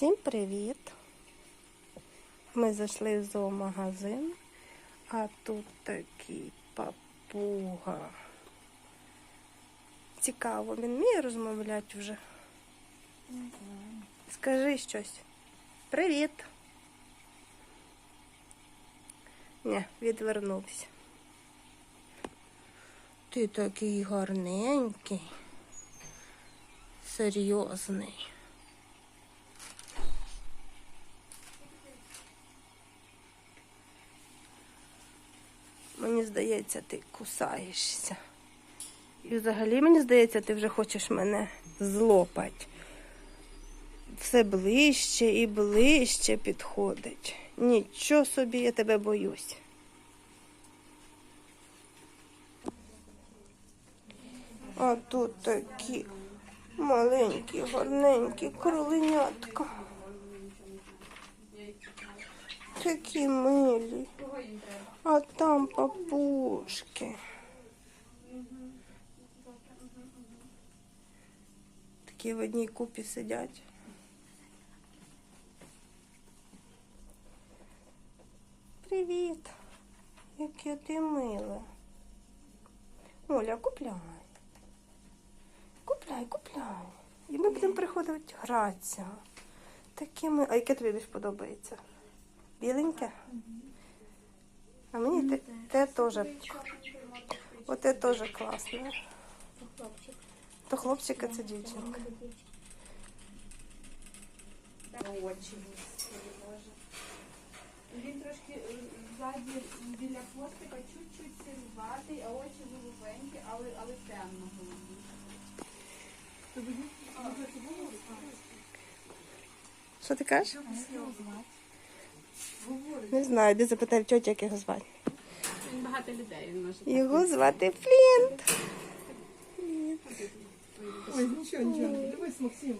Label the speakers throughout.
Speaker 1: Всім привіт! Ми зайшли в зоомагазин, а тут такий папуга. Цікаво, він вміє розмовляти вже. Скажи щось. Привіт. Ні, відвернувся. Ти такий гарненький, серйозний. Мені здається, ти кусаєшся. І взагалі, мені здається, ти вже хочеш мене злопати. Все ближче і ближче підходить. Нічого собі, я тебе боюсь. А тут такі маленькі, гарненькі кроленятка. Такі милі. А там папушки. Такі в одній купі сидять. Привіт. Яке ти миле. Оля, купляй. Купляй, купляй. І ми будемо приходити гратися. Такі ми. А яке тобі більш подобається? Біленьке? А мені те, те теж. Оте теж класне. То хлопчик, а це
Speaker 2: боже. Він трошки біля хвостика чуть-чуть сіруватий, а очі голубенькі, але, але темно голубі.
Speaker 1: Що ти кажеш? Не знаю, де запитав тьоті, як його звати.
Speaker 2: Багато людей він може.
Speaker 1: Його звати Флінт.
Speaker 3: Ой, нічого, нічого. Дивись, Максим.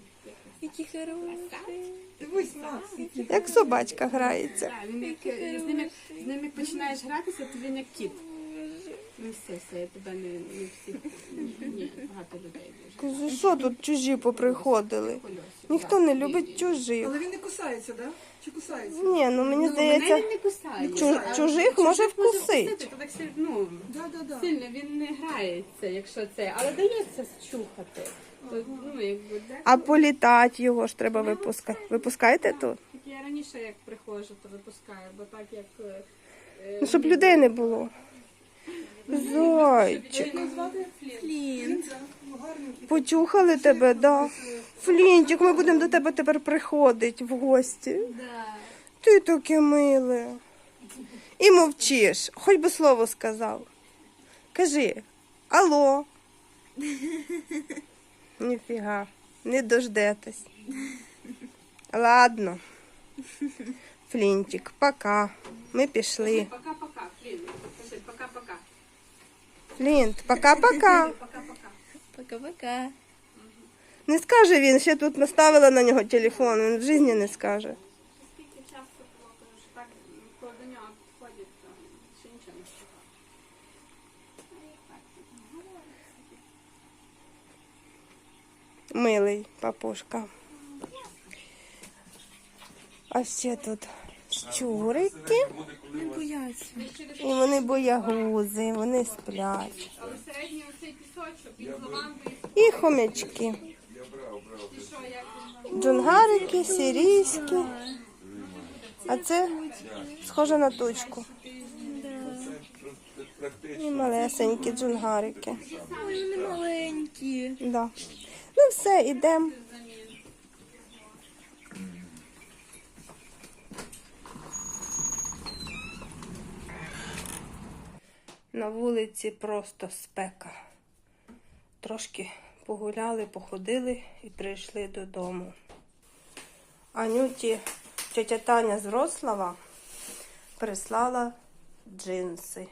Speaker 1: Який хороший.
Speaker 3: Дивись, Макс. який.
Speaker 1: Як собачка грається.
Speaker 2: Так, він як, е, з ним, як, з ним як починаєш гратися, то він як кіт. Не все, все, я тебе не, не всі. Ні, багато людей дуже.
Speaker 1: Кажу, що тут чужі поприходили? Ніхто не любить чужих.
Speaker 3: Але він не кусається, так? Да? Чи кусається?
Speaker 1: Ні, ну мені
Speaker 2: Ну, мене
Speaker 1: здається,
Speaker 2: не кусає.
Speaker 1: чу-
Speaker 2: А
Speaker 1: чужих може вкусить.
Speaker 2: то так сильно, ну,
Speaker 3: Да, да, да.
Speaker 2: сильно він не грається, якщо це, але дається щухати. То, ну, якби, де?
Speaker 1: а політати його ж треба випускати. Випускаєте тут?
Speaker 2: Так я раніше як приходжу, то випускаю, бо так як. е,
Speaker 1: Ну, щоб людей не було. Зайчик.
Speaker 2: Флінт.
Speaker 1: Почухали тебе, да. Флінчик, ми будемо до тебе тепер приходити в гості. Ти таке миле. І мовчиш, хоч би слово сказав. Кажи, алло. Ніфіга, не дождетесь. Ладно. Флінчик, пока. Ми пішли.
Speaker 2: Пока-пока, Флінт. Кажи, пока-пока.
Speaker 1: Флінт, пока-пока.
Speaker 2: Пока-пока.
Speaker 1: Не скаже він, ще тут наставила на нього телефон, він в житті не скаже.
Speaker 2: Скільки часу було, що так до нього підходять, то ще нічого не сказав.
Speaker 1: Милий папушка. А ще тут щурики. І вони боягузи, вони сплять.
Speaker 2: Але середній оцей пісочок, він з
Speaker 1: І хомячки. Джунгарики, сирійські. А це схоже на точку. І малесенькі джунгарики.
Speaker 4: Ой, вони маленькі.
Speaker 1: Да. Ну все, ідемо. На вулиці просто спека. Трошки погуляли, походили і прийшли додому. Анюті тетя Таня з Врослава прислала джинси.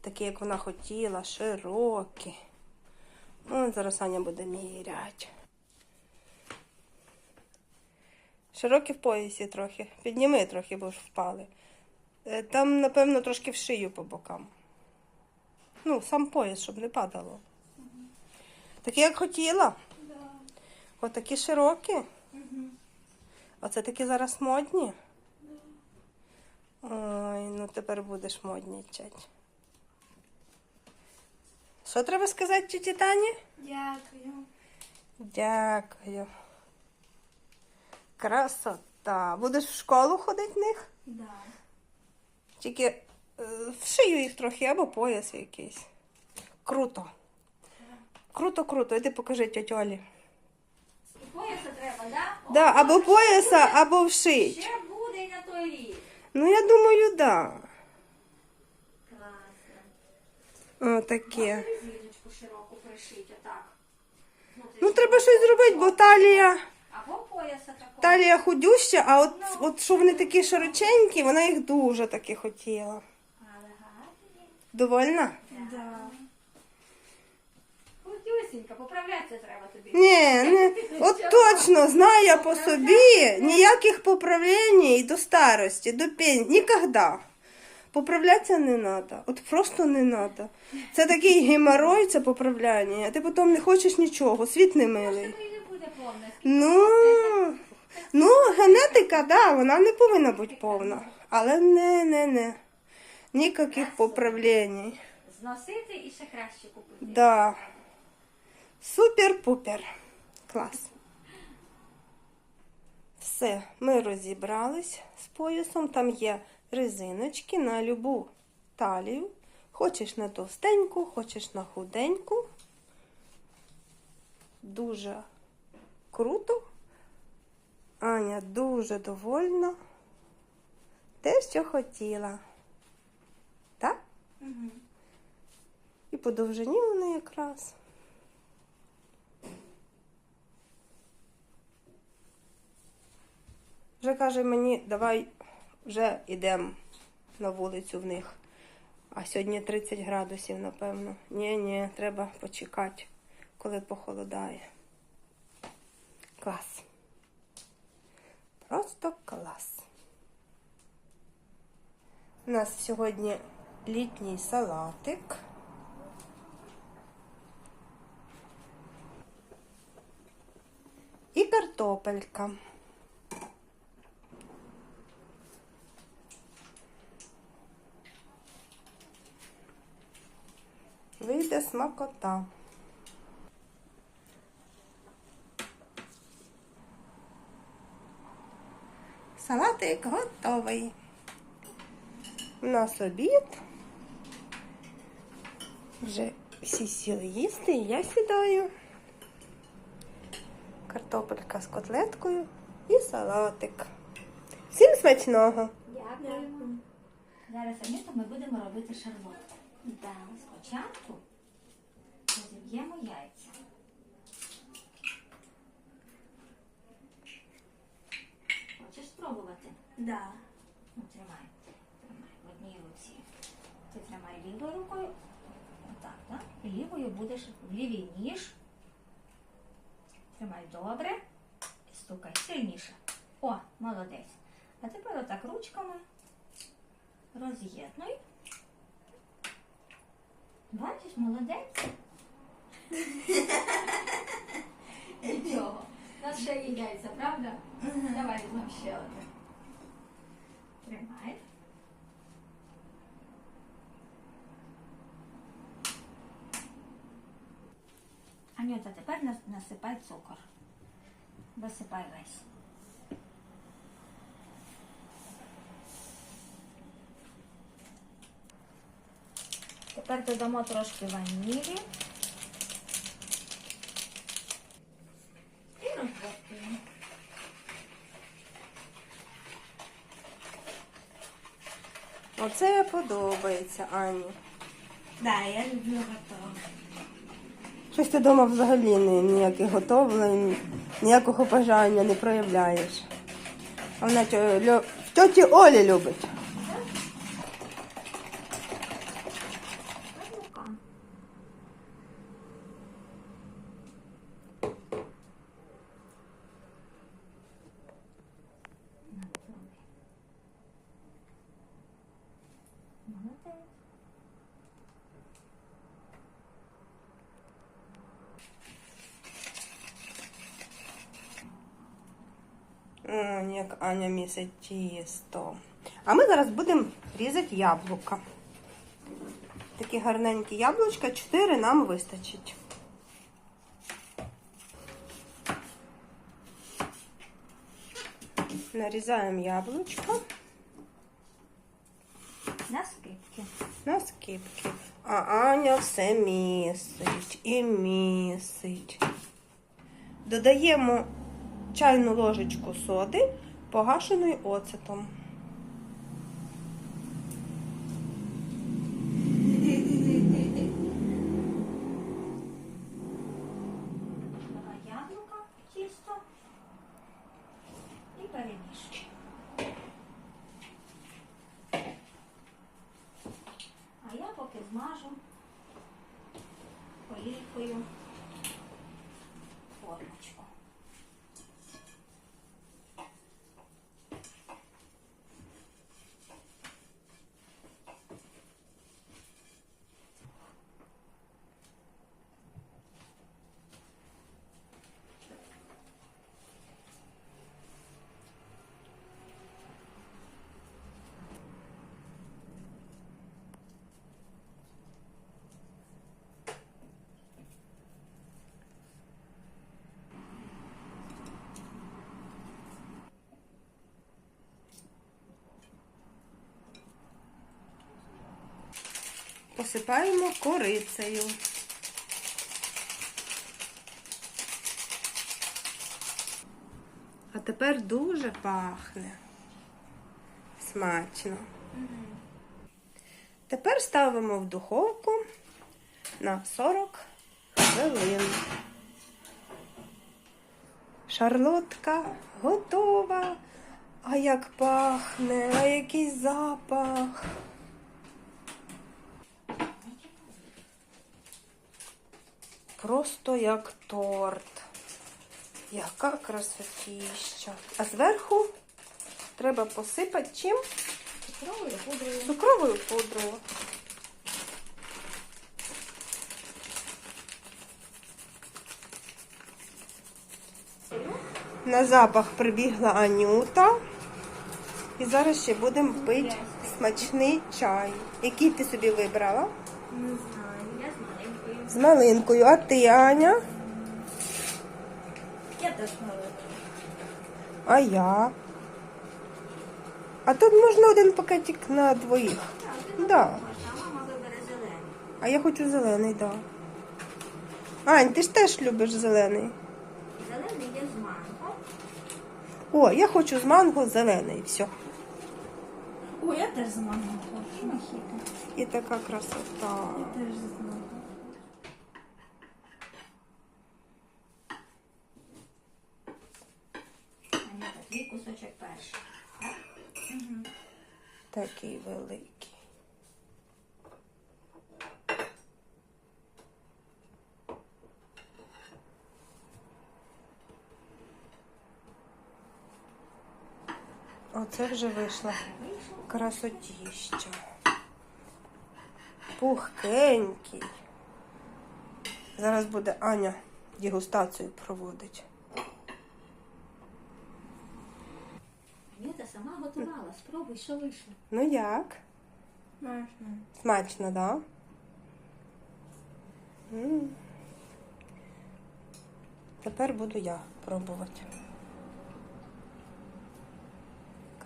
Speaker 1: Такі, як вона хотіла, широкі. Ну, зараз Аня буде міряти. Широкі в поясі трохи. Підніми трохи, бо ж впали. Е, Там, напевно, трошки в шию по бокам. Ну, сам пояс, щоб не падало. Такі, як хотіла. Отакі широкі. Оце такі зараз модні? Ой, ну тепер будеш моднічать. Що треба сказати тіті Тані?
Speaker 4: Дякую.
Speaker 1: Дякую. Красота. Будеш в школу ходити в них?
Speaker 4: Да.
Speaker 1: Тільки вшию їх трохи або пояс якийсь. Круто. Круто, круто. Іди покажи тьоті Олі.
Speaker 5: І пояса треба, да?
Speaker 1: Да, або пояса, або вшить.
Speaker 5: Ще буде на той рік.
Speaker 1: Ну, я думаю, да.
Speaker 5: Класно.
Speaker 1: О, таке.
Speaker 5: Резиночку широку пришить, отак.
Speaker 1: Ну, треба щось зробити, бо талія,
Speaker 5: Або пояса такого.
Speaker 1: талія худюща, а от, от що вони такі широченькі, вона їх дуже таки хотіла. Довольна?
Speaker 4: Да.
Speaker 5: Худюсінька, поправлятися треба тобі.
Speaker 1: Ні, не. От точно, знаю я по собі, ніяких поправлень і до старості, до пенсії, ніколи. Поправлятися не треба. От просто не треба. Це такий геморой, це поправляння, а ти потім не хочеш нічого, світ не милий. Ну, ну, генетика, да, вона не повинна бути повна. Але не, не, не. Ніяких поправлень.
Speaker 5: Зносити і ще краще купити.
Speaker 1: Да. Супер-пупер. Клас. Все, ми розібрались з поясом. Там є резиночки на любу талію. Хочеш на товстеньку, хочеш на худеньку. Дуже круто. Аня дуже довольна. Те, що хотіла. І по довжині вони якраз. Вже каже мені, давай вже йдемо на вулицю в них. А сьогодні 30 градусів, напевно. Ні, ні, треба почекати, коли похолодає. Клас. Просто клас. У нас сьогодні літній салатик. І картопелька. Вийде смакота. Салатик готовий. У нас обід. Вже всі сіли їсти, і я сідаю. Картопелька з котлеткою і салатик. Всім смачного!
Speaker 5: Дякуємо. Зараз Анюта ми будемо робити шарлотку. Да. Спочатку розіб'ємо яйця. Хочеш спробувати?
Speaker 4: Да.
Speaker 5: Ну, тримай. Тримай в одній руці. Ти тримай лівою рукою. Так? І лівою будеш в лівій ніж. Тримай добре. І стукай сильніше. О, молодець. А тепер отак ручками роз'єднуй. Бачиш, молодець. Нічого. Нас ще є яйця, правда? Давай візьмемо ще одне. Тримай. Анюта, тепер нас- насипай цукор. Висипай весь. Тепер додамо трошки ванілі. І розбовтуємо.
Speaker 1: Оце подобається Ані.
Speaker 4: Да, я люблю готове.
Speaker 1: Щось ти вдома взагалі ніяких готовлень, ніякого бажання не проявляєш. А вона в тьоті Олі любить.
Speaker 5: Рука. Молодець.
Speaker 1: О, як Аня місить тісто. А ми зараз будемо різати яблука. Такі гарненькі яблучка, 4 нам вистачить. Нарізаємо яблучко
Speaker 5: На скипки.
Speaker 1: на скипки. А Аня все місить і місить. Додаємо чайну ложечку соди, погашеної оцетом.
Speaker 5: Давай яблука, тісто і перемішуй. А я поки змажу олійкою формочку.
Speaker 1: Посипаємо корицею. А тепер дуже пахне. Смачно. Тепер ставимо в духовку на 40 хвилин. Шарлотка готова. А як пахне, а який запах. Просто як торт. Яка красотіща. А зверху треба посипати чим?
Speaker 5: Цукровою пудрою.
Speaker 1: Цукровою пудрою. На запах прибігла Анюта. І зараз ще будемо пити смачний чай. Який ти собі вибрала?
Speaker 5: Не знаю. З
Speaker 1: малинкою. А ти, Аня?
Speaker 5: Я теж маленькою.
Speaker 1: А я. А тут можна один пакетик на двоїх.
Speaker 5: Так,
Speaker 1: Да.
Speaker 5: а мама вибере зелений.
Speaker 1: А я хочу зелений, так. Да. Ань, ти ж теж любиш зелений.
Speaker 5: Зелений є з манго.
Speaker 1: О, я хочу з манго зелений. Все.
Speaker 5: О, я теж з манго хочу.
Speaker 1: І така красота.
Speaker 5: Я Теж з манго. Аня, такий кусочок перший.
Speaker 1: Такий великий. Оце вже вийшла красотіща. Пухкенький. Зараз буде Аня дегустацію проводить.
Speaker 5: Ні, ти сама готувала. Спробуй, що вийшло.
Speaker 1: Ну як?
Speaker 5: Смачно.
Speaker 1: Смачно, да? Тепер буду я пробувати.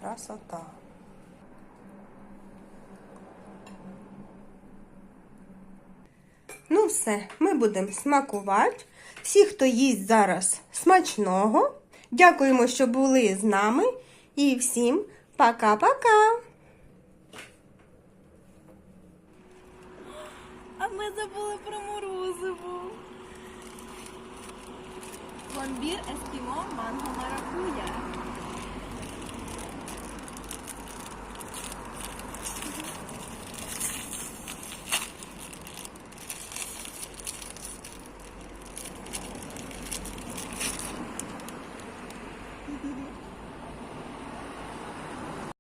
Speaker 1: Красота. Ну, все, ми будемо смакувати. Всі, хто їсть зараз смачного. Дякуємо, що були з нами. І всім пока-пока!
Speaker 2: А ми забули про морозиво. Пломбір ескімо манго маракуя.